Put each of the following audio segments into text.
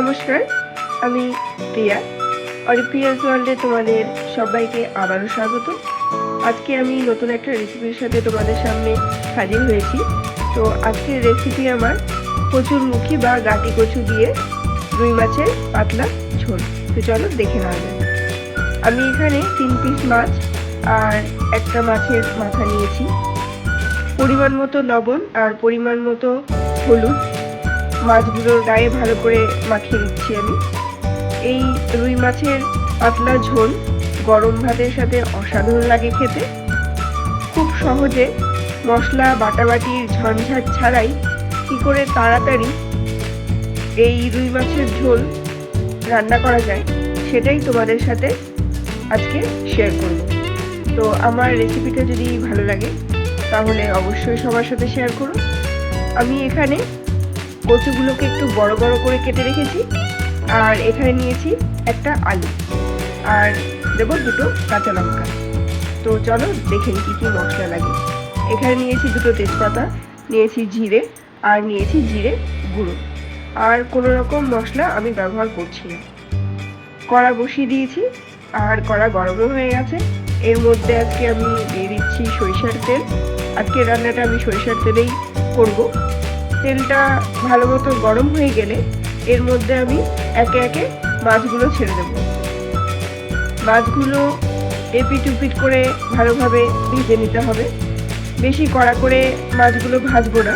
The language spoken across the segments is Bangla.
নমস্কার, আমি প্রিয়া। অরিপ্রিয়াস ওয়ার্ল্ডে তোমাদের সবাইকে আবারও স্বাগত। আজকে আমি নতুন একটা রেসিপির সাথে তোমাদের সামনে হাজির হয়েছি। তো আজকের রেসিপি আমার কচুর মুখী বা গাটি কচু দিয়ে রুই মাছের পাতলা ঝোল। তো চলো দেখে নেওয়া যাক। আমি এখানে তিন পিস মাছ আর একটা মাছের মাথা নিয়েছি। পরিমাণ মতো লবণ আর পরিমাণ মতো হলুদ মাছগুলোর গায়ে ভালো করে মাখিয়ে দিচ্ছি আমি। এই রুই মাছের পাতলা ঝোল গরম ভাতের সাথে অসাধারণ লাগে খেতে। খুব সহজে মশলা বাটাবাটির ঝঞ্ঝাট ছাড়াই কি করে তাড়াতাড়ি এই রুই মাছের ঝোল রান্না করা যায় সেটাই তোমাদের সাথে আজকে শেয়ার করব। তো আমার রেসিপিটা যদি ভালো লাগে, তাহলে অবশ্যই সবার সাথে শেয়ার করুন আমি এখানে কচুগুলোকে একটু বড় বড় করে কেটে রেখেছি। আর এখানে নিয়েছি একটা আলু। আর দেবো দুটো কাঁচা লঙ্কা। তো চলো দেখে দেখেন কি কি মশলা লাগে। এখানে নিয়েছি দুটো তেজপাতা, নিয়েছি জিরে, আর নিয়েছি জিরে গুঁড়ো। আর কোনো রকম মশলা আমি ব্যবহার করছি না। কড়া বসিয়ে দিয়েছি, আর কড়া গরমও হয়ে গেছে। এর মধ্যে আজকে আমি দিয়ে দিচ্ছি সরিষার তেল। আজকে রান্নাটা আমি সরিষার তেলেই করব। তেলটা ভালো মতো গরম হয়ে গেলে এর মধ্যে আমি একে একে মাছগুলো ছেড়ে দেবো। মাছগুলো এপিট উপিট করে ভালোভাবে ভেজে নিতে হবে। বেশি কড়া করে মাছগুলো ভাজবো না।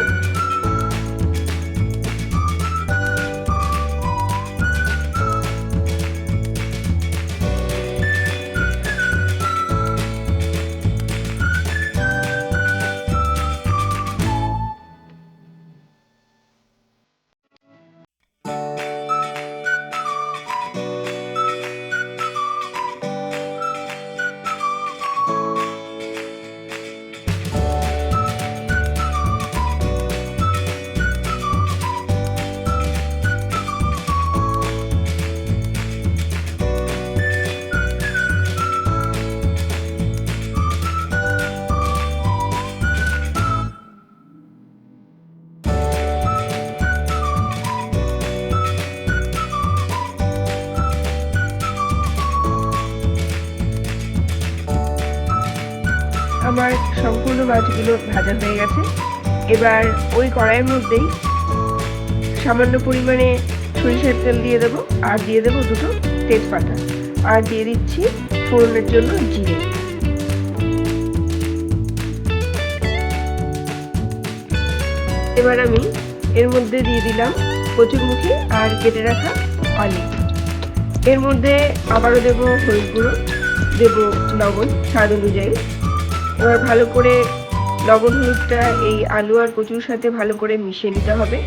আমার সম্পূর্ণ মাছগুলো ভাজা হয়ে গেছে। এবার ওই কড়াইয়ের মধ্যেই সামান্য পরিমাণে সরিষার তেল দিয়ে দেবো, আর দিয়ে দেবো দুটো তেজপাতা। আর দিয়ে দিচ্ছি ফোড়নের জন্য জিরে। এবার আমি এর মধ্যে দিয়ে দিলাম কচুরমুখী আর কেটে রাখা আলু এর মধ্যে আবারও দেবো হলুদ গুঁড়ো, দেবো লবণ, স্বাদ অনুযায়ী। এবার ভালো করে লবণ, হলুদটা, এই আলু আর কচুর সাথে ভালো করে মিশিয়ে নিতে হবে।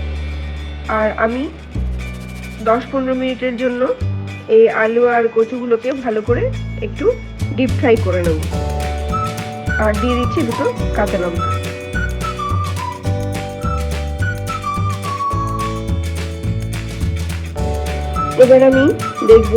আর আমি দশ পনেরো মিনিটের জন্য এই আলু আর কচুগুলোকে ভালো করে একটু ডিপ ফ্রাই করে নেব। আর দিয়ে দিচ্ছি দুটো কাঁচা লঙ্কা। এবার আমি দেখব